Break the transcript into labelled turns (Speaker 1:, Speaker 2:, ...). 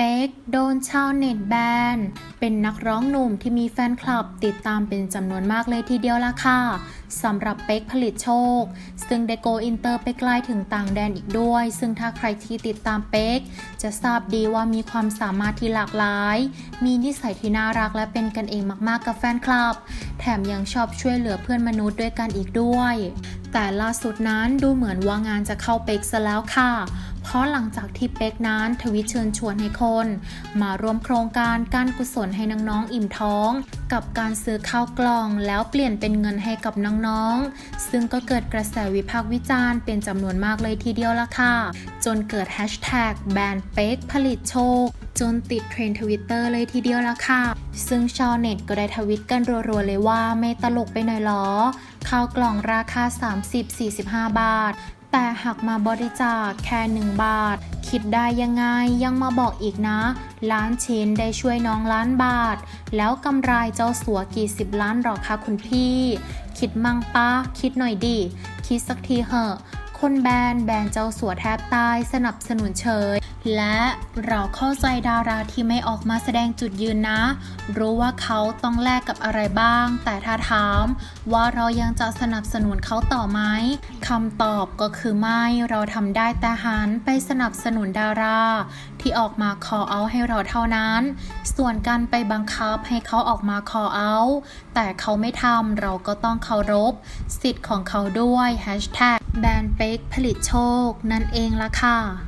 Speaker 1: เป๊กโดนชาวเน็ตแบน เป็นนักร้องหนุ่มที่มีแฟนคลับติดตามเป็นจำนวนมากเลยทีเดียวละค่ะสำหรับเป๊กผลิตโชค ซึ่งได้โกอินเตอร์ไปไกลถึงต่างแดนอีกด้วย ซึ่งถ้าใครที่ติดตามเป๊กจะทราบดีว่ามีความสามารถที่หลากหลาย มีนิสัยที่น่ารักและเป็นกันเองมากๆกับแฟนคลับ แถมยังชอบช่วยเหลือเพื่อนมนุษย์ด้วยกันอีกด้วย แต่ล่าสุดนั้นดูเหมือนว่างานจะเข้าเป๊กซะแล้วค่ะ เพราะหลังจากที่เป๊กนั้นทวิตเชิญชวนให้คน มาร่วมโครงการการกุศลให้น้องๆอิ่มท้อง กับการซื้อข้าวกล่องแล้วเปลี่ยนเป็นเงินให้กับน้องๆ ซึ่งก็เกิดกระแสวิพากษ์วิจารณ์เป็นจำนวนมากเลยทีเดียวละค่ะ จนเกิดแฮชแท็กแบรนด์เป๊กผลิตโชค จนติดเทรนด์ทวิตเตอร์เลยทีเดียวละค่ะ ซึ่งชาวเน็ตก็ได้ทวิตกันรัวๆเลยว่าไม่ตลกไปหน่อยหรอ ข้าวกล่องราคา 30-45 บาท แต่หากมาบริจาคแค่ 1 บาท คิดได้ยังไงยังมาบอกอีกนะ ล้านชิ้นได้ช่วยน้องล้านบาท แล้วกำไรเจ้าสัวกี่สิบล้านหรอคะคุณพี่ คิดมั่งปะคิดหน่อยดิ คิดสักทีเหอะ คนแบนแบนเจ้าสัวแทบตายสนับสนุนเฉย และเราเข้าใจดาราที่ไม่ออกมาแสดงจุดยืนนะ รู้ว่าเขาต้องแลกกับอะไรบ้าง แต่ถ้าถามว่าเรายังจะสนับสนุนเขาต่อไหมคำตอบก็คือไม่เราทำได้แต่หันไปสนับสนุนดารา ที่ออกมาคอเอาให้เราเท่านั้น ส่วนการไปบังคับให้เขาออกมาคอเอาแต่เขาไม่ทำเราก็ต้องเคารพ สิทธิ์ของเขาด้วย Hashtag แบรนด์เป๊กผลิตโชคนั่นเองละค่ะ